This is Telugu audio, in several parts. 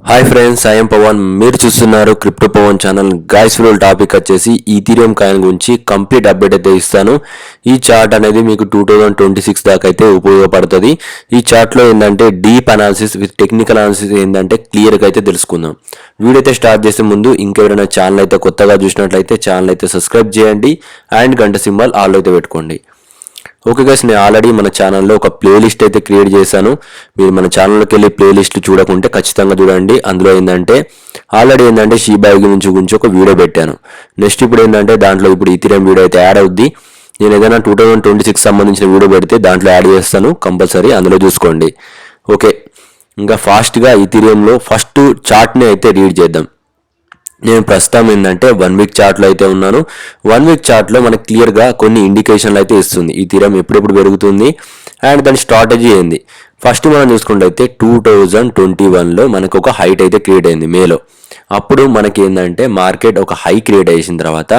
హాయ్ ఫ్రెండ్స్ ఐఎం పవన్ మీరు చూస్తున్నారు crypto Pavan channel guys full topic వచ్చేసి ఈథీరియం కాయిన్ గురించి కంప్లీట్ అప్డేట్ అయితే ఇస్తాను. ఈ చార్ట్ అనేది మీకు టూ థౌజండ్ ట్వంటీ సిక్స్ దాకా అయితే ఉపయోగపడుతుంది. ఈ చార్ట్లో ఏంటంటే deep analysis with technical analysis ఏంటంటే క్లియర్గా అయితే తెలుసుకుందాం. వీడియో అయితే స్టార్ట్ చేసే ముందు ఇంకెవరైనా ఛానల్ అయితే కొత్తగా చూసినట్లయితే ఛానల్ అయితే సబ్స్క్రైబ్ చేయండి. అండ్ గంట సింబల్ ఆల్ అయితే పెట్టుకోండి. ఓకే గైస్ నేను ఆల్రెడీ మన ఛానల్లో ఒక ప్లేలిస్ట్ అయితే క్రియేట్ చేశాను. మీరు మన ఛానల్కి వెళ్ళి ప్లేలిస్ట్ చూడకుంటే ఖచ్చితంగా చూడండి. అందులో ఏంటంటే ఆల్రెడీ ఏంటంటే షీబాయి గురించి గురించి ఒక వీడియో పెట్టాను. నెక్స్ట్ ఇప్పుడు ఏంటంటే దాంట్లో ఇప్పుడు ఇథిరియం వీడియో అయితే యాడ్ అవుద్ది. నేను ఏదైనా టూ థౌజండ్ ట్వంటీ సిక్స్ సంబంధించిన వీడియో పెడితే దాంట్లో యాడ్ చేస్తాను కంపల్సరీ అందులో చూసుకోండి. ఓకే ఇంకా ఫాస్ట్గా ఇథిరియంలో ఫస్ట్ చార్ట్ని అయితే రీడ్ చేద్దాం. నేను ప్రస్తుతం ఏంటంటే వన్ వీక్ చార్ట్లో అయితే ఉన్నాను. వన్ వీక్ చార్ట్లో మనకు క్లియర్గా కొన్ని ఇండికేషన్లు అయితే ఇస్తుంది. ఈ తీరం ఎప్పుడెప్పుడు పెరుగుతుంది? అండ్ దాని స్ట్రాటజీ ఏంది? ఫస్ట్ మనం చూసుకుంటే టూ థౌజండ్ ట్వంటీ వన్లో మనకు ఒక హైట్ అయితే క్రియేట్ అయింది. మేలో. అప్పుడు మనకి ఏంటంటే మార్కెట్ ఒక హై క్రియేట్ చేసిన తర్వాత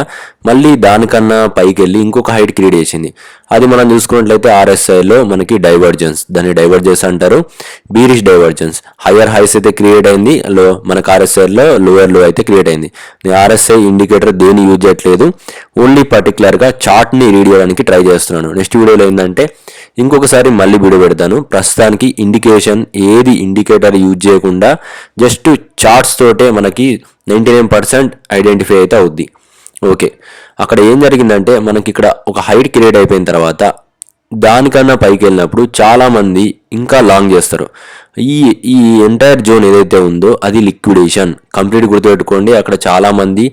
మళ్ళీ దానికన్నా పైకి వెళ్ళి ఇంకొక హైట్ క్రియేట్ చేసింది. అది మనం చూసుకున్నట్లయితే ఆర్ఎస్ఐలో మనకి డైవర్జెన్స్ దాన్ని డైవర్జెన్స్ అంటారు బీరిష్ డైవర్జెన్స్. హయ్యర్ హైస్ అయితే క్రియేట్ అయింది లో మనకు ఆర్ఎస్ఐలో లోయర్లో అయితే క్రియేట్ అయింది. నేను ఆర్ఎస్ఐ ఇండికేటర్ దేని యూజ్ చేయట్లేదు ఓన్లీ పర్టికులర్గా చార్ట్ని రీడ్ చేయడానికి ట్రై చేస్తున్నాను. నెక్స్ట్ వీడియోలో ఏంటంటే ఇంకొకసారి మళ్ళీ వీడియో పెడతాను ప్రస్తుతానికి ఇండికేషన్ ఏది ఇండికేటర్ యూజ్ చేయకుండా జస్ట్ చార్ట్స్ తోటే మనకి నైంటీ నైన్ పర్సెంట్ ఐడెంటిఫై అయితే అవుద్ది. ఓకే అక్కడ ఏం జరిగిందంటే మనకి ఇక్కడ ఒక హైట్ క్రియేట్ అయిపోయిన తర్వాత దానికన్నా పైకి వెళ్ళినప్పుడు చాలామంది ఇంకా లాంగ్ చేస్తారు. ఈ ఈ ఎంటైర్ జోన్ ఏదైతే ఉందో అది లిక్విడేషన్ కంప్లీట్ గుర్తుపెట్టుకోండి అక్కడ చాలామంది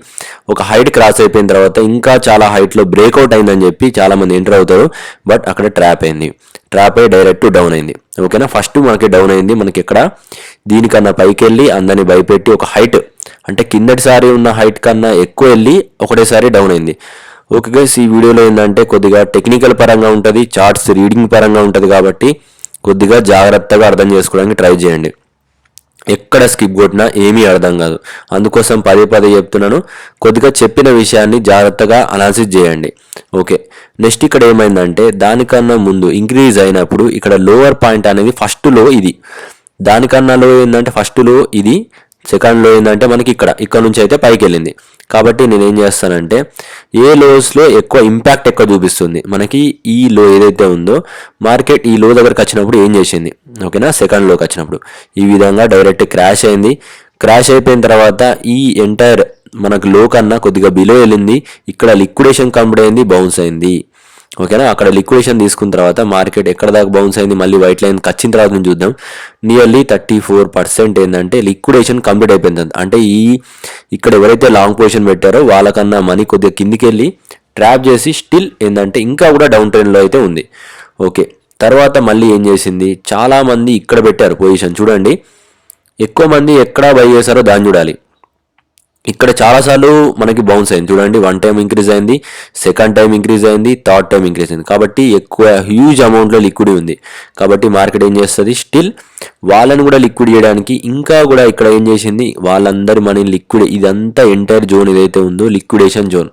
ఒక హైట్ క్రాస్ అయిపోయిన తర్వాత ఇంకా చాలా హైట్లో బ్రేక్అవుట్ అయిందని చెప్పి చాలామంది ఎంటర్ అవుతారు. బట్ అక్కడ ట్రాప్ అయింది. ట్రాప్ అయ్యి డైరెక్ట్ డౌన్ అయింది. ఓకేనా ఫస్ట్ మనకి డౌన్ అయింది. మనకి ఇక్కడ దీనికన్నా పైకి వెళ్ళి అందరిని భయపెట్టి ఒక హైట్ అంటే కిందటిసారి ఉన్న హైట్ కన్నా ఎక్కువ వెళ్ళి ఒకటేసారి డౌన్ అయింది. ఓకే గైస్ ఈ వీడియోలో ఏంటంటే కొద్దిగా టెక్నికల్ పరంగా ఉంటుంది చార్ట్స్ రీడింగ్ పరంగా ఉంటుంది కాబట్టి కొద్దిగా జాగ్రత్తగా అర్థం చేసుకోవడానికి ట్రై చేయండి. ఎక్కడ స్కిప్ కొట్టినా ఏమీ అర్థం కాదు. అందుకోసం పదే పదే చెప్తున్నాను. కొద్దిగా చెప్పిన విషయాన్ని జాగ్రత్తగా అనాలిసిస్ చేయండి. ఓకే. నెక్స్ట్ ఇక్కడ ఏమైందంటే దానికన్నా ముందు ఇంక్రీజ్ అయినప్పుడు ఇక్కడ లోవర్ పాయింట్ అనేది ఫస్ట్లో ఇది. దానికన్నా లో ఏంటంటే ఫస్ట్లో ఇది. సెకండ్లో ఏంటంటే మనకి ఇక్కడ. ఇక్కడ నుంచి అయితే పైకి వెళ్ళింది. కాబట్టి నేను ఏం చేస్తానంటే ఏ లోస్లో ఎక్కువ ఇంపాక్ట్ ఎక్కువ చూపిస్తుంది? మనకి ఈ లో ఏదైతే ఉందో మార్కెట్ ఈ లో దగ్గరకు వచ్చినప్పుడు ఏం చేసింది? ఓకేనా? సెకండ్లోకి వచ్చినప్పుడు. ఈ విధంగా డైరెక్ట్ క్రాష్ అయింది. క్రాష్ అయిపోయిన తర్వాత ఈ ఎంటైర్ మనకు లో కన్నా కొద్దిగా బిలో వెళ్ళింది. ఇక్కడ లిక్విడేషన్ కంప్లీట్ అయింది బౌన్స్ అయింది. ఓకేనా? అక్కడ లిక్విడేషన్ తీసుకున్న తర్వాత మార్కెట్ ఎక్కడ దాకా బౌన్స్ అయింది మళ్ళీ వైట్ లైన్ వచ్చిన తర్వాత నుంచి చూద్దాం. నియర్లీ థర్టీ ఫోర్ పర్సెంట్ ఏంటంటే లిక్విడేషన్ కంప్లీట్ అయిపోయింది అంటే ఈ ఇక్కడ ఎవరైతే లాంగ్ పొజిషన్ పెట్టారో వాళ్ళకన్నా మనీ కొద్దిగా కిందికి వెళ్ళి ట్రాప్ చేసి స్టిల్ ఏంటంటే ఇంకా కూడా డౌన్ ట్రెండ్లో అయితే ఉంది. ఓకే. తర్వాత మళ్ళీ ఏం చేసింది? చాలామంది ఇక్కడ పెట్టారు పొజిషన్ చూడండి. ఎక్కువ మంది ఎక్కడ బై చేశారో దాన్ని చూడాలి. ఇక్కడ చాలాసార్లు మనకి బౌన్స్ అయింది. చూడండి వన్ టైం ఇంక్రీజ్ అయింది సెకండ్ టైం ఇంక్రీజ్ అయింది థర్డ్ టైం ఇంక్రీజ్ అయింది. కాబట్టి ఎక్కువ హ్యూజ్ అమౌంట్లో లిక్విడ్ ఉంది. కాబట్టి మార్కెట్ ఏం చేస్తుంది? స్టిల్ వాళ్ళని కూడా లిక్విడ్ చేయడానికి ఇంకా కూడా ఇక్కడ ఏం చేసింది? వాళ్ళందరి మనీ లిక్విడ్ ఇదంతా ఎంటైర్ జోన్ ఏదైతే ఉందో లిక్విడేషన్ జోన్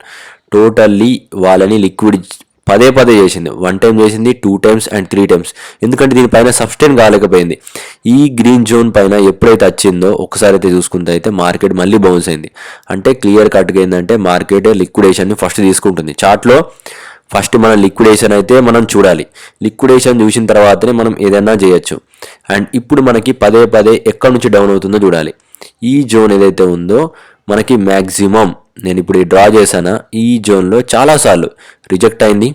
టోటల్లీ వాళ్ళని లిక్విడ్ పదే పదే చేసింది. వన్ టైం చేసింది two times and three times ఎందుకంటే దీనిపైన సబ్స్టైన్ కాలేకపోయింది. ఈ గ్రీన్ జోన్ పైన ఎప్పుడైతే వచ్చిందో ఒకసారి అయితే చూసుకుంటే అయితే మార్కెట్ మళ్ళీ బౌన్స్ అయింది. అంటే క్లియర్ కట్గా ఏంటంటే మార్కెట్ లిక్విడేషన్ని ఫస్ట్ తీసుకుంటుంది. చార్ట్లో ఫస్ట్ మన లిక్విడేషన్ అయితే మనం చూడాలి. లిక్విడేషన్ చూసిన తర్వాతనే మనం ఏదైనా చేయొచ్చు. అండ్ ఇప్పుడు మనకి పదే పదే ఎక్కడి నుంచి డౌన్ అవుతుందో చూడాలి. ఈ జోన్ ఏదైతే ఉందో మనకి మ్యాక్సిమం నేను ఇప్పుడు డ్రా చేశానా? ఈ జోన్లో చాలాసార్లు. రిజెక్ట్ అయింది.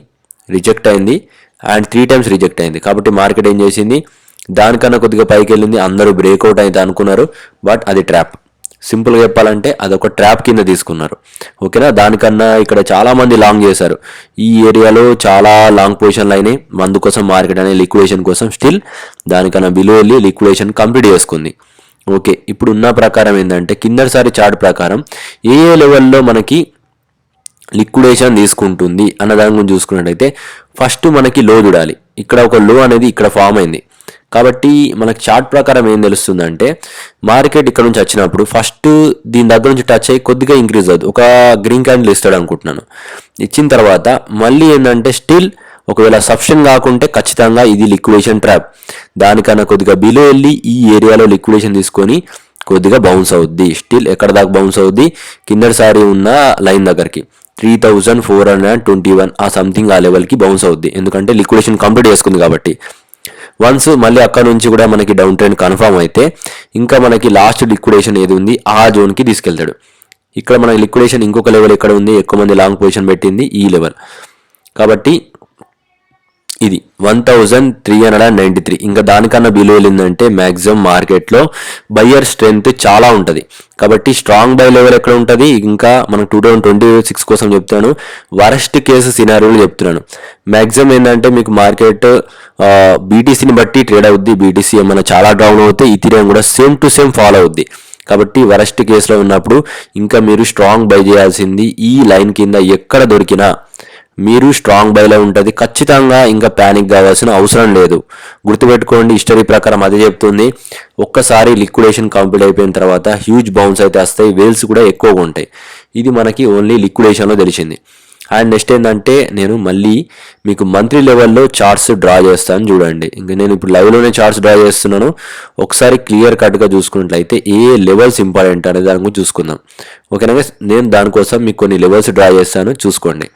రిజెక్ట్ అయింది. అండ్ త్రీ టైమ్స్ రిజెక్ట్ అయింది. కాబట్టి మార్కెట్ ఏం చేసింది? దానికన్నా కొద్దిగా పైకి వెళ్ళింది అందరూ బ్రేక్అవుట్ అయితే అనుకున్నారు. బట్ అది ట్రాప్. సింపుల్గా చెప్పాలంటే అదొక ట్రాప్ కింద తీసుకున్నారు. ఓకేనా? దానికన్నా ఇక్కడ చాలామంది లాంగ్ చేశారు. ఈ ఏరియాలో చాలా లాంగ్ పొజిషన్లు అయినాయి. మందు కోసం మార్కెట్ అనే లిక్విడేషన్ కోసం స్టిల్ దానికన్నా బిలో వెళ్ళి లిక్విడేషన్ కంప్లీట్ చేసుకుంది. ఓకే ఇప్పుడు ఉన్న ప్రకారం ఏంటంటే కిందటిసారి చార్ట్ ప్రకారం ఏ ఏ లెవెల్లో మనకి లిక్విడేషన్ తీసుకుంటుంది అన్న దాని గురించి చూసుకున్నట్టయితే ఫస్ట్ మనకి లో చూడాలి. ఇక్కడ ఒక లో అనేది ఇక్కడ ఫామ్ అయింది. కాబట్టి మనకు చార్ట్ ప్రకారం ఏం తెలుస్తుందంటే మార్కెట్ ఇక్కడ నుంచి వచ్చినప్పుడు ఫస్ట్ దీని దగ్గర నుంచి టచ్ అయ్యి కొద్దిగా ఇంక్రీజ్ అవుతుంది. ఒక గ్రీన్ క్యాండిల్ ఇస్తాడు అనుకుంటున్నాను. ఇచ్చిన తర్వాత మళ్ళీ ఏంటంటే స్టిల్ ఒకవేళ సబ్షన్ కాకుంటే ఖచ్చితంగా ఇది లిక్విడేషన్ ట్రాప్. దానికన్నా కొద్దిగా బిలో వెళ్ళి ఈ ఏరియాలో లిక్విడేషన్ తీసుకొని కొద్దిగా బౌన్స్ అవుద్ది. స్టిల్ ఎక్కడ దాకా బౌన్స్ అవుద్ది? కిందటిసారి ఉన్న లైన్ దగ్గరికి. Three thousand four hundred and twenty one ఆ సంథింగ్ ఆ లెవెల్కి బౌన్స్ అవుద్ది. ఎందుకంటే లిక్విడేషన్ కంప్లీట్ చేసుకుంది కాబట్టి. వన్స్ మళ్ళీ అక్కడ నుంచి కూడా మనకి డౌన్ ట్రెండ్ కన్ఫర్మ్ అయితే ఇంకా మనకి లాస్ట్ లిక్విడేషన్ ఏది ఉంది? ఆ జోన్కి తీసుకెళ్తాడు. ఇక్కడ మన లిక్విడేషన్ ఇంకొక లెవెల్ ఎక్కడ ఉంది? ఎక్కువ మంది లాంగ్ పొజిషన్ పెట్టింది ఈ లెవెల్ కాబట్టి ఇది one thousand three hundred and ninety three. ఇంకా దానికన్నా బిలో వెళ్ళిందంటే మ్యాక్సిమం మార్కెట్లో బయ్యర్ స్ట్రెంత్ చాలా ఉంటుంది. కాబట్టి స్ట్రాంగ్ బై లెవెల్ ఎక్కడ ఉంటుంది? ఇంకా మనం టూ థౌజండ్ ట్వంటీ సిక్స్ కోసం చెప్తాను వరస్ట్ కేసు సినారియోలు చెప్తున్నాను. మ్యాక్సిమం ఏంటంటే మీకు మార్కెట్ బీటీసీని బట్టి ట్రేడ్ అవుద్ది. బీటీసీ ఏమైనా చాలా డౌన్ అవుతే ఇథీరియం కూడా సేమ్ టు సేమ్ ఫాలో అవుద్ది. కాబట్టి వరస్ట్ కేసులో ఉన్నప్పుడు ఇంకా మీరు స్ట్రాంగ్ బై చేయాల్సింది ఈ లైన్ కింద ఎక్కడ దొరికినా. మీరు స్ట్రాంగ్ బైలో ఉంటుంది. ఖచ్చితంగా ఇంకా ప్యానిక్ కావాల్సిన అవసరం లేదు. గుర్తుపెట్టుకోండి హిస్టరీ ప్రకారం అదే చెప్తుంది. ఒక్కసారి లిక్విడేషన్ కంప్లీట్ అయిపోయిన తర్వాత హ్యూజ్ బౌన్స్ అయితే వస్తాయి. వేల్స్ కూడా ఎక్కువగా ఉంటాయి. ఇది మనకి ఓన్లీ లిక్విడేషన్లో తెలిసింది. అండ్ నెక్స్ట్ ఏంటంటే నేను మళ్ళీ మీకు మంత్లీ లెవెల్లో చార్ట్స్ డ్రా చేస్తాను చూడండి. ఇంకా నేను ఇప్పుడు లైవ్లోనే చార్ట్స్ డ్రా చేస్తున్నాను. ఒకసారి క్లియర్ కట్గా చూసుకున్నట్లయితే ఏ లెవెల్స్ ఇంపార్టెంట్ అనే దాని గురించి చూసుకుందాం. ఓకేనా నేను దానికోసం మీకు కొన్ని లెవెల్స్ డ్రా చేస్తాను. చూసుకోండి.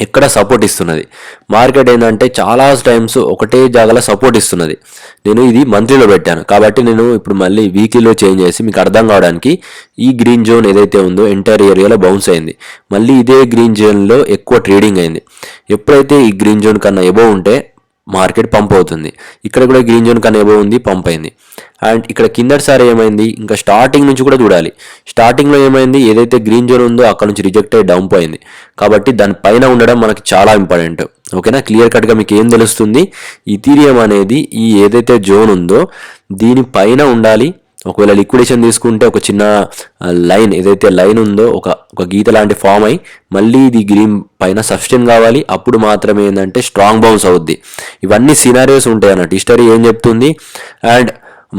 ఎక్కడ సపోర్ట్ ఇస్తున్నది? మార్కెట్ ఏంటంటే చాలా టైమ్స్ ఒకటే జాగాలో సపోర్ట్ ఇస్తున్నది. నేను ఇది మంత్లీలో పెట్టాను. కాబట్టి నేను ఇప్పుడు మళ్ళీ వీక్లీలో చేంజ్ చేసి మీకు అర్థం కావడానికి ఈ గ్రీన్ జోన్ ఏదైతే ఉందో ఎంటైర్ ఏరియాలో బౌన్స్ అయింది. మళ్ళీ ఇదే గ్రీన్ జోన్లో ఎక్కువ ట్రేడింగ్ అయింది. ఎప్పుడైతే ఈ గ్రీన్ జోన్ కన్నా ఎబో ఉంటే మార్కెట్ పంప్ అవుతుంది. ఇక్కడ కూడా గ్రీన్ జోన్ కన్నా ఉంది పంప్ అయింది. అండ్ ఇక్కడ కిందటిసారి ఏమైంది? ఇంకా స్టార్టింగ్ నుంచి కూడా చూడాలి. స్టార్టింగ్లో ఏమైంది? ఏదైతే గ్రీన్ జోన్ ఉందో అక్కడ నుంచి రిజెక్ట్ అయ్యి డౌన్ పోయింది కాబట్టి దాని పైన ఉండడం మనకి చాలా ఇంపార్టెంట్. ఓకేనా? క్లియర్ కట్గా మీకు ఏం తెలుస్తుంది? ఇథీరియం అనేది ఈ ఏదైతే జోన్ ఉందో దీనిపైన ఉండాలి. ఒకవేళ లిక్విడేషన్ తీసుకుంటే ఒక చిన్న లైన్ ఏదైతే లైన్ ఉందో ఒక ఒక గీత లాంటి ఫామ్ అయి మళ్ళీ ఇది గ్రీన్ పైన సబ్స్టెన్ కావాలి. అప్పుడు మాత్రమే ఏంటంటే స్ట్రాంగ్ బౌన్స్ అవుద్ది. ఇవన్నీ సినారియోస్ ఉంటాయి అన్నట్టు హిస్టరీ ఏం చెప్తుంది? అండ్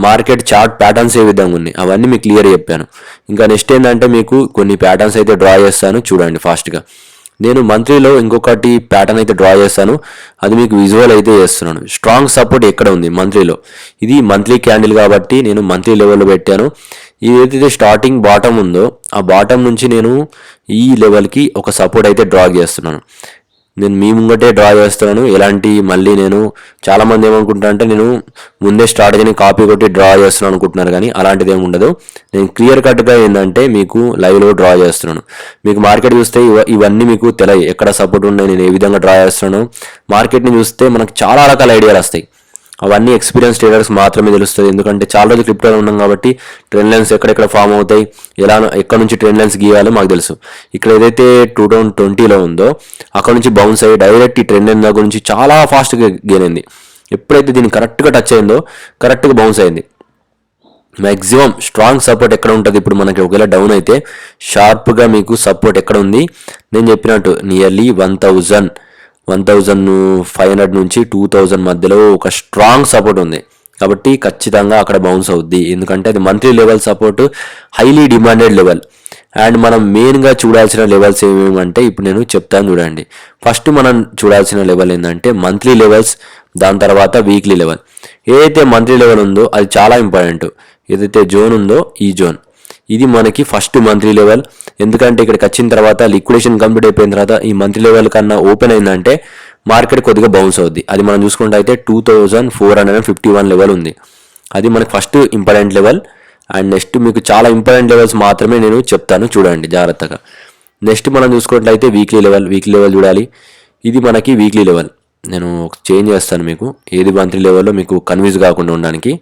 మార్కెట్ చార్ట్ ప్యాటర్న్స్ ఏ విధంగా ఉన్నాయి అవన్నీ మీకు క్లియర్ చెప్పాను. ఇంకా నెక్స్ట్ ఏంటంటే మీకు కొన్ని ప్యాటర్న్స్ అయితే డ్రా చేస్తాను. చూడండి ఫాస్ట్గా నేను మంత్లీలో ఇంకొకటి ప్యాటర్న్ అయితే డ్రా చేస్తాను. అది మీకు విజువల్ అయితే చేస్తున్నాను. స్ట్రాంగ్ సపోర్ట్ ఎక్కడ ఉంది మంత్లీలో ఇది మంత్లీ క్యాండిల్ కాబట్టి నేను మంత్లీ లెవెల్లో పెట్టాను. ఏదైతే స్టార్టింగ్ బాటమ్ ఉందో ఆ బాటమ్ నుంచి నేను ఈ లెవెల్కి ఒక సపోర్ట్ అయితే డ్రా చేస్తున్నాను. నేను మీ ముంగటే డ్రా చేస్తున్నాను. ఎలాంటి మళ్ళీ నేను చాలామంది ఏమనుకుంటా అంటే నేను ముందే స్ట్రాటజీని కాపీ కొట్టి డ్రా చేస్తున్నాను అనుకుంటున్నారు కానీ అలాంటిది ఏమి ఉండదు. నేను క్లియర్ కట్గా ఏంటంటే మీకు లైవ్లో డ్రా చేస్తున్నాను. మీకు మార్కెట్ చూస్తే ఇవన్నీ మీకు తెలియ ఎక్కడ సపోర్ట్ ఉన్నాయి నేను ఏ విధంగా డ్రా చేస్తున్నాను. మార్కెట్ని చూస్తే మనకు చాలా రకాల ఐడియాలు వస్తాయి. అవన్నీ ఎక్స్పీరియన్స్ ట్రేడర్స్ మాత్రమే తెలుస్తుంది. ఎందుకంటే చాలా రోజులు క్రిప్టోలో ఉన్నాం కాబట్టి ట్రెండ్ లైన్స్ ఎక్కడెక్కడ ఫామ్ అవుతాయి ఎలా ఎక్కడ నుంచి ట్రెండ్ లైన్స్ గీయాలో మాకు తెలుసు. ఇక్కడ ఏదైతే టూ థౌజండ్ ట్వంటీలో ఉందో అక్కడ నుంచి బౌన్స్ అయ్యి డైరెక్ట్ ఈ ట్రెండ్ లైన్ దగ్గర నుంచి చాలా ఫాస్ట్గా గెయిన్ అయింది ఎప్పుడైతే దీన్ని కరెక్ట్గా టచ్ అయిందో కరెక్ట్గా బౌన్స్ అయింది. మ్యాక్సిమం స్ట్రాంగ్ సపోర్ట్ ఎక్కడ ఉంటుంది? ఇప్పుడు మనకి ఒకవేళ డౌన్ అయితే షార్ప్గా మీకు సపోర్ట్ ఎక్కడ ఉంది? నేను చెప్పినట్టు nearly one thousand one thousand five hundred నుంచి టూ థౌజండ్ మధ్యలో ఒక స్ట్రాంగ్ సపోర్ట్ ఉంది. కాబట్టి ఖచ్చితంగా అక్కడ బౌన్స్ అవుద్ది. ఎందుకంటే అది monthly level support highly demanded level and మనం మెయిన్గా చూడాల్సిన లెవెల్స్ ఏమేమంటే ఇప్పుడు నేను చెప్తాను చూడండి. ఫస్ట్ మనం చూడాల్సిన లెవెల్ ఏంటంటే మంత్లీ లెవెల్స్ దాని తర్వాత వీక్లీ లెవెల్ ఏదైతే మంత్లీ లెవెల్ ఉందో అది చాలా ఇంపార్టెంట్ ఏదైతే జోన్ ఉందో ఈ జోన్ ఇది మనకి ఫస్ట్ మంత్లీ లెవెల్ ఎందుకంటే ఇక్కడికి వచ్చిన తర్వాత లిక్విడేషన్ కంప్లీట్ అయిపోయిన తర్వాత ఈ మంత్లీ లెవెల్ కన్నా ఓపెన్ అయిందంటే మార్కెట్ కొద్దిగా బౌన్స్ అవుద్ది. అది మనం చూసుకుంటే అయితే two thousand four hundred and fifty one level ఉంది. అది మనకి first important level and next మీకు చాలా ఇంపార్టెంట్ లెవెల్స్ మాత్రమే నేను చెప్తాను చూడండి జాగ్రత్తగా. నెక్స్ట్ మనం చూసుకున్నట్లయితే వీక్లీ లెవెల్ వీక్లీ లెవెల్ చూడాలి. ఇది మనకి వీక్లీ లెవెల్ నేను చేంజ్ చేస్తాను మీకు. ఏది మంత్లీ లెవెల్లో మీకు కన్ఫ్యూజ్ కాకుండా ఉండడానికి.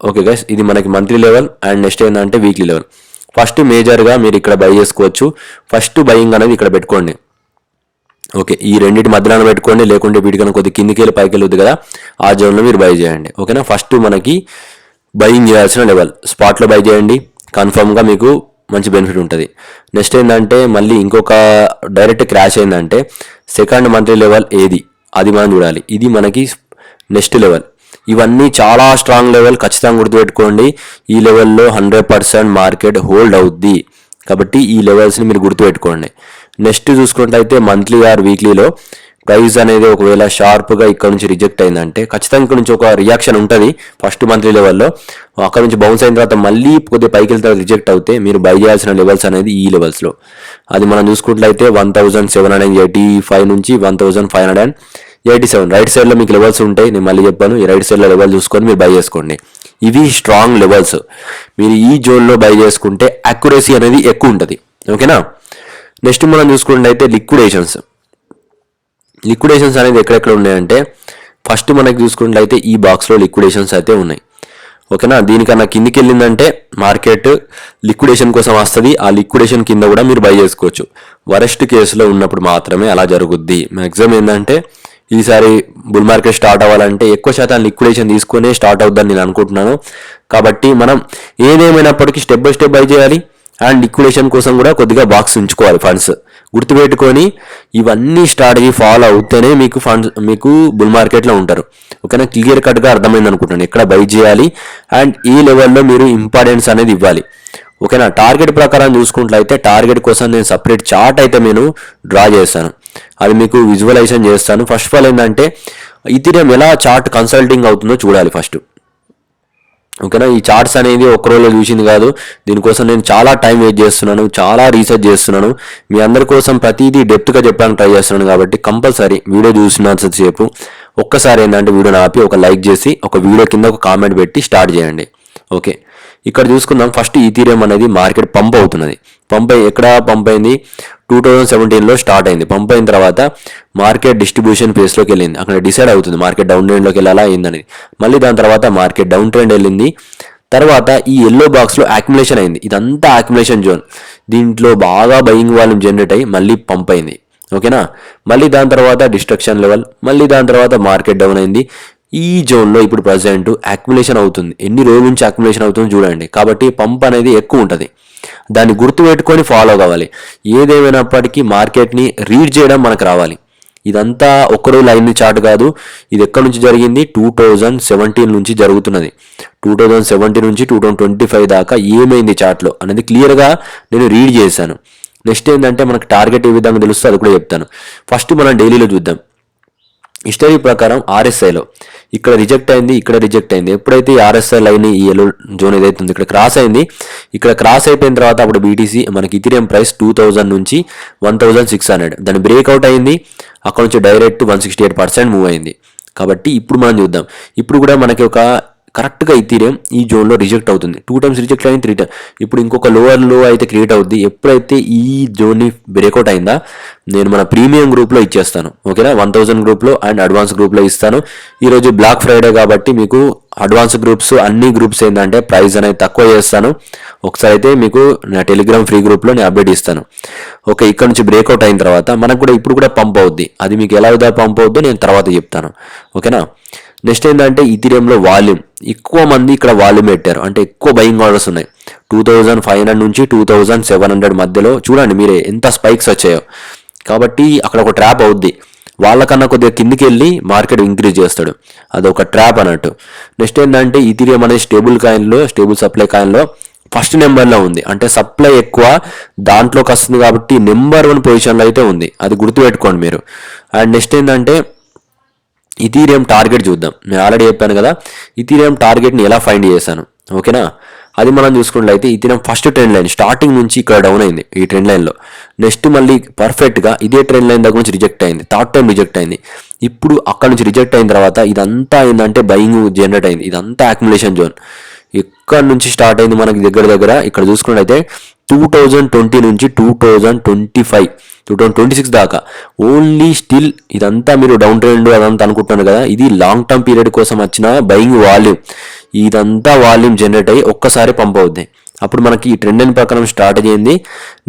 ఓకే గైస్ ఇది మనకి మంత్లీ లెవెల్ అండ్ నెక్స్ట్ ఏంటంటే వీక్లీ లెవెల్ ఫస్ట్ మేజర్గా మీరు ఇక్కడ బై చేసుకోవచ్చు. ఫస్ట్ బయింగ్ అనేది ఇక్కడ పెట్టుకోండి. ఓకే ఈ రెండింటి మధ్యలో పెట్టుకోండి. లేకుంటే వీటికన్నా కొద్ది కిందికి వెళ్ళి పైకి వెళ్ళొద్దు కదా. ఆ జోన్లో మీరు బై చేయండి. ఓకేనా ఫస్ట్ మనకి బయింగ్ చేయాల్సిన లెవెల్ స్పాట్లో బై చేయండి. కన్ఫర్మ్గా మీకు మంచి బెనిఫిట్ ఉంటుంది. నెక్స్ట్ ఏంటంటే మళ్ళీ ఇంకొక డైరెక్ట్ క్రాష్ ఏంటంటే సెకండ్ మంత్లీ లెవెల్ ఏది? అది మనం చూడాలి. ఇది మనకి నెక్స్ట్ లెవెల్ ఇవన్నీ చాలా స్ట్రాంగ్ లెవెల్ ఖచ్చితంగా గుర్తుపెట్టుకోండి. ఈ లెవెల్లో హండ్రెడ్ పర్సెంట్ మార్కెట్ హోల్డ్ అవుద్ది. కాబట్టి ఈ లెవెల్స్ని మీరు గుర్తుపెట్టుకోండి. నెక్స్ట్ చూసుకున్నట్లయితే మంత్లీ ఆర్ వీక్లీలో ప్రైస్ అనేది ఒకవేళ షార్ప్గా ఇక్కడ నుంచి రిజెక్ట్ అయిందంటే ఖచ్చితంగా ఇక్కడ నుంచి ఒక రియాక్షన్ ఉంటుంది ఫస్ట్ మంత్లీ లెవెల్లో అక్కడ నుంచి బౌన్స్ అయిన తర్వాత మళ్ళీ కొద్దిగా పైకి వెళ్తే రిజెక్ట్ అవుతే మీరు బై చేయాల్సిన లెవెల్స్ అనేది ఈ లెవెల్స్లో అది మనం చూసుకున్నట్లయితే one thousand seven hundred eighty five నుంచి one thousand five hundred and eighty seven. Right సైడ్లో మీకు లెవెల్స్ ఉంటాయి. నేను మళ్ళీ చెప్పాను. ఈ రైట్ సైడ్లో లెవెల్ చూసుకొని మీరు బై చేసుకోండి. ఇవి స్ట్రాంగ్ లెవెల్స్ మీరు ఈ జోన్లో బై చేసుకుంటే అక్యురసీ అనేది ఎక్కువ ఉంటుంది. ఓకేనా నెక్స్ట్ మనం చూసుకున్నట్లయితే లిక్విడేషన్స్ లిక్విడేషన్స్ అనేది ఎక్కడెక్కడ ఉన్నాయంటే ఫస్ట్ మనకి చూసుకున్నట్లయితే ఈ బాక్స్లో లిక్విడేషన్స్ అయితే ఉన్నాయి. ఓకేనా దీనికన్నా కిందికి వెళ్ళిందంటే మార్కెట్ లిక్విడేషన్ కోసం వస్తుంది. ఆ లిక్విడేషన్ కింద కూడా మీరు బై చేసుకోవచ్చు. వరెస్ట్ కేసులో ఉన్నప్పుడు మాత్రమే అలా జరుగుద్ది. మ్యాక్సిమం ఏంటంటే ఈసారి బుల్ మార్కెట్ స్టార్ట్ అవ్వాలంటే ఎక్కువ శాతం లిక్విడేషన్ తీసుకునే స్టార్ట్ అవుద్దని నేను అనుకుంటున్నాను. కాబట్టి మనం ఏదేమైనప్పటికీ స్టెప్ బై స్టెప్ బై చేయాలి. అండ్ లిక్విడేషన్ కోసం కూడా కొద్దిగా బాక్స్ ఉంచుకోవాలి ఫండ్స్. గుర్తుపెట్టుకొని ఇవన్నీ స్ట్రాటజీ ఫాలో అవుతేనే మీకు ఫండ్స్ మీకు బుల్ మార్కెట్లో ఉంటారు. ఓకేనా? క్లియర్ కట్గా అర్థమైంది అనుకుంటున్నాను. ఎక్కడ బై చేయాలి అండ్ ఈ లెవెల్లో మీరు ఇంపార్టెన్స్ అనేది ఇవ్వాలి. ఓకేనా? టార్గెట్ ప్రకారం చూసుకున్నట్లయితే టార్గెట్ కోసం నేను సపరేట్ చార్ట్ అయితే నేను డ్రా చేస్తాను అది మీకు విజువలైజేషన్ చేస్తాను. ఫస్ట్ ఆఫ్ ఆల్ ఏంటంటే ఇథీరియం ఎలా చార్ట్ కన్సల్టింగ్ అవుతుందో చూడాలి ఫస్ట్ ఓకేనా ఈ చార్ట్స్ అనేది ఒక్క రోజులో చూసింది కాదు. దీనికోసం నేను చాలా టైం వేస్ట్ చేస్తున్నాను చాలా రీసెర్చ్ చేస్తున్నాను. మీ అందరి కోసం ప్రతిదీ డెప్త్గా చెప్పడానికి ట్రై చేస్తున్నాను కాబట్టి కంపల్సరీ వీడియో చూసినంతసేపు ఒక్కసారి ఏంటంటే వీడియోని ఆపి ఒక లైక్ చేసి ఒక వీడియో కింద ఒక కామెంట్ పెట్టి స్టార్ట్ చేయండి. ఓకే ఇక్కడ చూసుకుందాం ఫస్ట్ ఈథీరియం అనేది మార్కెట్ పంప్ అవుతున్నది. పంప్ అయి ఎక్కడ పంప్ అయింది? టూ థౌజండ్ సెవెంటీన్లో స్టార్ట్ అయింది. పంప్ అయిన తర్వాత మార్కెట్ డిస్ట్రిబ్యూషన్ ఫేస్లోకి వెళ్ళింది. అక్కడ డిసైడ్ అవుతుంది మార్కెట్ డౌన్ ట్రెండ్లోకి వెళ్ళాలా అయిందని మళ్ళీ దాని తర్వాత మార్కెట్ డౌన్ ట్రెండ్ వెళ్ళింది. తర్వాత ఈ ఎల్లో బాక్స్లో యాక్యుములేషన్ అయింది. ఇదంతా యాక్యుములేషన్ జోన్ దీంట్లో బాగా బయింగ్ వాల్యూమ్ జనరేట్ అయ్యి మళ్ళీ పంప్ అయింది. ఓకేనా? మళ్ళీ దాని తర్వాత డిస్ట్రక్షన్ లెవెల్ మళ్ళీ దాని తర్వాత మార్కెట్ డౌన్ అయింది. ఈ జోన్లో ఇప్పుడు ప్రజెంట్ అక్యుములేషన్ అవుతుంది. ఎన్ని రోజుల నుంచి అక్యుములేషన్ అవుతుందో చూడండి. కాబట్టి పంప్ అనేది ఎక్కువ ఉంటుంది. దాన్ని గుర్తుపెట్టుకొని ఫాలో కావాలి. ఏదేమైనప్పటికీ మార్కెట్ని రీడ్ చేయడం మనకు రావాలి. ఇదంతా ఒక్కరోజు లైన్ చార్ట్ కాదు. ఇది ఎక్కడి నుంచి జరిగింది? టూ థౌజండ్ సెవెంటీన్ నుంచి జరుగుతున్నది. టూ థౌజండ్ సెవెంటీన్ నుంచి టూ థౌజండ్ ట్వంటీ ఫైవ్ దాకా ఏమైంది చార్ట్లో అనేది క్లియర్గా నేను రీడ్ చేశాను. నెక్స్ట్ ఏంటంటే మనకు టార్గెట్ ఏ విధంగా తెలుస్తుందో అది కూడా చెప్తాను. ఫస్ట్ మనం డైలీలో చూద్దాం. హిస్టరీ ప్రకారం ఆర్ఎస్ఐలో. ఇక్కడ రిజెక్ట్ అయింది ఇక్కడ రిజెక్ట్ అయింది. ఎప్పుడైతే ఈ ఆర్ఎస్ఐ లైన్ ఈ ఎల్లో జోన్ ఏదైతే ఉంది ఇక్కడ క్రాస్ అయింది ఇక్కడ క్రాస్ అయిపోయిన తర్వాత అప్పుడు బీటీసీ మనకి ఇథిరియం ప్రైస్ టూ థౌజండ్ నుంచి వన్ థౌజండ్ సిక్స్ హండ్రెడ్ దాని బ్రేక్అవుట్ అయింది అక్కడ నుంచి direct one sixty eight percent move అయింది. కాబట్టి ఇప్పుడు మనం చూద్దాం. ఇప్పుడు కూడా మనకి ఒక కరెక్ట్గా ఇథీరియం ఈ జోన్లో రిజెక్ట్ అవుతుంది. టూ టైమ్స్ రిజెక్ట్ అయింది త్రీ టైమ్ ఇప్పుడు ఇంకొక లోవర్లో అయితే క్రియేట్ అవుద్ది. ఎప్పుడైతే ఈ జోన్ని బ్రేక్అవుట్ అయిందా నేను మన ప్రీమియం గ్రూప్లో ఇచ్చేస్తాను. ఓకేనా వన్ థౌసండ్ గ్రూప్లో అండ్ అడ్వాన్స్ గ్రూప్లో ఇస్తాను. ఈరోజు బ్లాక్ ఫ్రైడే కాబట్టి మీకు అడ్వాన్స్ గ్రూప్స్ అన్ని గ్రూప్స్ ఏంటంటే ప్రైస్ అనేది తక్కువ చేస్తాను. ఒకసారి అయితే మీకు నా టెలిగ్రామ్ ఫ్రీ గ్రూప్లో నేను అప్డేట్ ఇస్తాను. ఓకే ఇక్కడ నుంచి బ్రేక్అవుట్ అయిన తర్వాత మనకు కూడా ఇప్పుడు కూడా పంప్ అవుద్ది. అది మీకు ఎలా విధంగా పంప్ అవుద్దో నేను తర్వాత చెప్తాను. ఓకేనా నెక్స్ట్ ఏంటంటే ఇథీరియంలో వాల్యూమ్. ఎక్కువ మంది ఇక్కడ వాల్యూమ్ పెట్టారు. అంటే ఎక్కువ బయింగ్ ఆర్డర్స్ ఉన్నాయి. టూ థౌజండ్ ఫైవ్ హండ్రెడ్ నుంచి టూ థౌజండ్ సెవెన్ హండ్రెడ్ మధ్యలో చూడండి మీరే ఎంత స్పైక్స్ వచ్చాయో. కాబట్టి అక్కడ ఒక ట్రాప్ అవుద్ది. వాళ్ళకన్నా కొద్దిగా కిందికి వెళ్ళి మార్కెట్ ఇంక్రీజ్ చేస్తాడు. అదొక ట్రాప్ అన్నట్టు. నెక్స్ట్ ఏంటంటే ఇథీరియం అనేది స్టేబుల్ కాయిన్లో స్టేబుల్ సప్లై కాయిన్లో ఫస్ట్ నెంబర్లో ఉంది. అంటే సప్లై ఎక్కువ దాంట్లోకి వస్తుంది కాబట్టి నెంబర్ వన్ పొజిషన్లో అయితే ఉంది. అది గుర్తుపెట్టుకోండి మీరు. అండ్ నెక్స్ట్ ఏంటంటే ఇథీరియం టార్గెట్ చూద్దాం. నేను ఆల్రెడీ చెప్పాను కదా ఇథీరియం టార్గెట్ని ఎలా ఫైండ్ చేశాను? ఓకేనా? అది మనం చూసుకున్నట్లయితే ethereum first trend line starting నుంచి ఇక్కడ డౌన్ అయింది ఈ ట్రెండ్ లైన్లో నెక్స్ట్ మళ్ళీ పర్ఫెక్ట్గా ఇదే ట్రెండ్ లైన్ దగ్గర నుంచి రిజెక్ట్ అయింది. థర్డ్ టైం రిజెక్ట్ అయింది. ఇప్పుడు అక్కడ నుంచి రిజెక్ట్ అయిన తర్వాత ఇదంతా ఏంటంటే బయింగ్ జనరేట్ అయింది. ఇదంతా అక్యుములేషన్ జోన్ ఇక్కడ నుంచి స్టార్ట్ అయింది మనకి దగ్గర దగ్గర? ఇక్కడ చూసుకున్నట్లయితే టూ థౌజండ్ ట్వంటీ నుంచి two thousand twenty five two thousand twenty six దాకా. ఓన్లీ స్టిల్ ఇదంతా మీరు డౌన్ ట్రెండ్ అదంతా అనుకుంటున్నారు కదా ఇది లాంగ్ టర్మ్ పీరియడ్ కోసం వచ్చిన బయింగ్ వాల్యూమ్ ఇదంతా వాల్యూమ్ జనరేట్ అయ్యి ఒక్కసారి పంప్ అవుద్ది. అప్పుడు మనకి ఈ ట్రెండ్ అని ప్రకారం స్టార్ట్ అయ్యింది.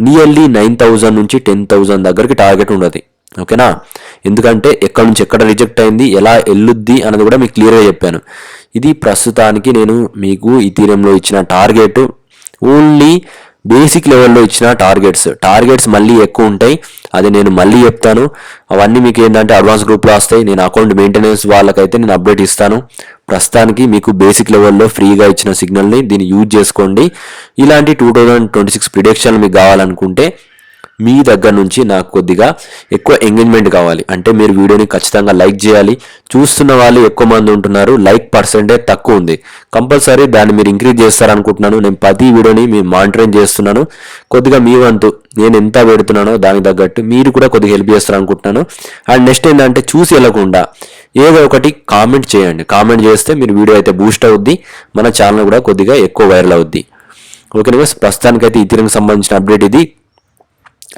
నియర్లీ నైన్ థౌజండ్ నుంచి టెన్ థౌజండ్ దగ్గరికి టార్గెట్ ఉండదు ఓకేనా ఎందుకంటే ఎక్కడ నుంచి ఎక్కడ రిజెక్ట్ అయింది ఎలా వెళ్ళుద్ది అన్నది కూడా మీకు క్లియర్గా చెప్పాను. ఇది ప్రస్తుతానికి నేను మీకు ఈ తీరంలో ఇచ్చిన టార్గెట్ ఓన్లీ బేసిక్ లెవెల్లో ఇచ్చిన టార్గెట్స్. టార్గెట్స్ మళ్ళీ ఎక్కువ ఉంటాయి. అది నేను మళ్ళీ చెప్తాను. అవన్నీ మీకు ఏంటంటే అడ్వాన్స్ గ్రూప్లో వస్తాయి. నేను అకౌంట్ మెయింటెనెన్స్ వాళ్ళకైతే నేను అప్డేట్ ఇస్తాను. ప్రస్తుతానికి మీకు బేసిక్ లెవెల్లో ఫ్రీగా ఇచ్చిన సిగ్నల్ని దీన్ని యూజ్ చేసుకోండి. ఇలాంటి టూ థౌజండ్ ట్వంటీ సిక్స్ ప్రిడిక్షన్లు మీకు కావాలనుకుంటే మీ దగ్గర నుంచి నాకు కొద్దిగా ఎక్కువ ఎంగేజ్మెంట్ కావాలి. అంటే మీరు వీడియోని ఖచ్చితంగా లైక్ చేయాలి. చూస్తున్న వాళ్ళు ఎక్కువ మంది ఉంటున్నారు. లైక్ పర్సెంటేజ్ తక్కువ ఉంది. కంపల్సరీ దాన్ని మీరు ఇంక్రీజ్ చేస్తారనుకుంటున్నాను. నేను ప్రతి వీడియోని మీరు మానిటరింగ్ చేస్తున్నాను. కొద్దిగా మీ వంతు నేను ఎంత పెడుతున్నానో దానికి తగ్గట్టు మీరు కూడా కొద్దిగా హెల్ప్ చేస్తారనుకుంటున్నాను. అండ్ నెక్స్ట్ ఏంటంటే చూసి వెళ్ళకుండా ఏదో ఒకటి కామెంట్ చేయండి. కామెంట్ చేస్తే మీరు వీడియో అయితే బూస్ట్ అవుద్ది. మన ఛానల్ కూడా కొద్దిగా ఎక్కువ వైరల్ అవుద్ది. ఓకే ప్రస్తుతానికైతే ఈ తీరంకి సంబంధించిన అప్డేట్ ఇది.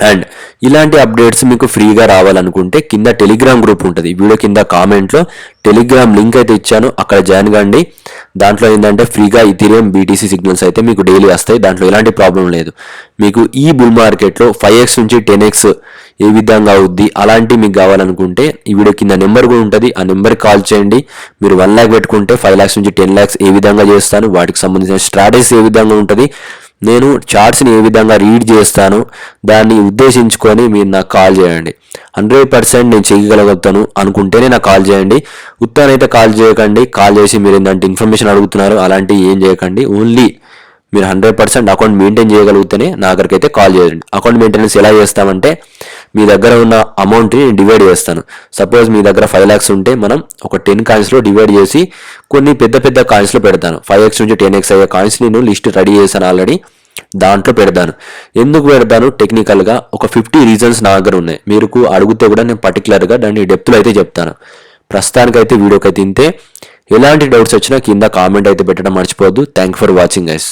అండ్ ఇలాంటి అప్డేట్స్ మీకు ఫ్రీగా రావాలనుకుంటే కింద టెలిగ్రామ్ గ్రూప్ ఉంటుంది. వీడియో కింద కామెంట్లో టెలిగ్రామ్ లింక్ అయితే ఇచ్చాను. అక్కడ జాయిన్ కండి. దాంట్లో ఏంటంటే ఫ్రీగా ఇథీరియం బీటీసీ సిగ్నల్స్ అయితే మీకు డైలీ వస్తాయి. దాంట్లో ఎలాంటి ప్రాబ్లం లేదు. మీకు ఈ బుల్ మార్కెట్లో ఫైవ్ ఎక్స్ నుంచి టెన్ ఎక్స్ ఏ విధంగా అవుద్ది అలాంటివి మీకు కావాలనుకుంటే ఈ వీడియో కింద నెంబర్ కూడా ఉంటుంది. ఆ నెంబర్కి కాల్ చేయండి. మీరు వన్ ల్యాక్ పెట్టుకుంటే ఫైవ్ ల్యాక్స్ నుంచి టెన్ ల్యాక్స్ ఏ విధంగా చేస్తాను. వాటికి సంబంధించిన స్ట్రాటజీస్ ఏ విధంగా ఉంటుంది. నేను చార్ట్స్ని ఏ విధంగా రీడ్ చేస్తాను దాన్ని ఉద్దేశించుకొని మీరు నాకు కాల్ చేయండి. హండ్రెడ్ పర్సెంట్ నేను చేయగలుగుతాను అనుకుంటేనే నాకు కాల్ చేయండి. ఉత్తానైతే కాల్ చేయకండి. కాల్ చేసి మీరు ఏంటంటే ఇన్ఫర్మేషన్ అడుగుతున్నారు అలాంటివి ఏం చేయకండి. ఓన్లీ మీరు హండ్రెడ్ పర్సెంట్ అకౌంట్ మెయింటైన్ చేయగలిగితేనే నా దగ్గరికి అయితే కాల్ చేయండి. అకౌంట్ మెయింటెనెన్స్ ఎలా చేస్తామంటే మీ దగ్గర ఉన్న అమౌంట్ని నేను డివైడ్ చేస్తాను. సపోజ్ మీ దగ్గర ఫైవ్ ల్యాక్స్ ఉంటే మనం ఒక టెన్ కాయిన్స్లో డివైడ్ చేసి కొన్ని పెద్ద పెద్ద కాయిన్స్లో పెడతాను. ఫైవ్ ఎక్స్ నుంచి టెన్ ఎక్స్ అయ్యే కాయిన్స్ నేను లిస్ట్ రెడీ చేశాను ఆల్రెడీ దాంట్లో పెడతాను. ఎందుకు పెడతాను? టెక్నికల్గా ఒక ఫిఫ్టీ రీజన్స్ నా దగ్గర ఉన్నాయి. మీరు అడిగితే కూడా నేను పర్టికులర్గా దాన్ని డెప్త్లో అయితే చెప్తాను. ప్రస్తుతానికైతే వీడియోకి అయితే ఇంతే. ఎలాంటి డౌట్స్ వచ్చినా కింద కామెంట్ అయితే పెట్టడం మర్చిపోవద్దు. Thank for watching guys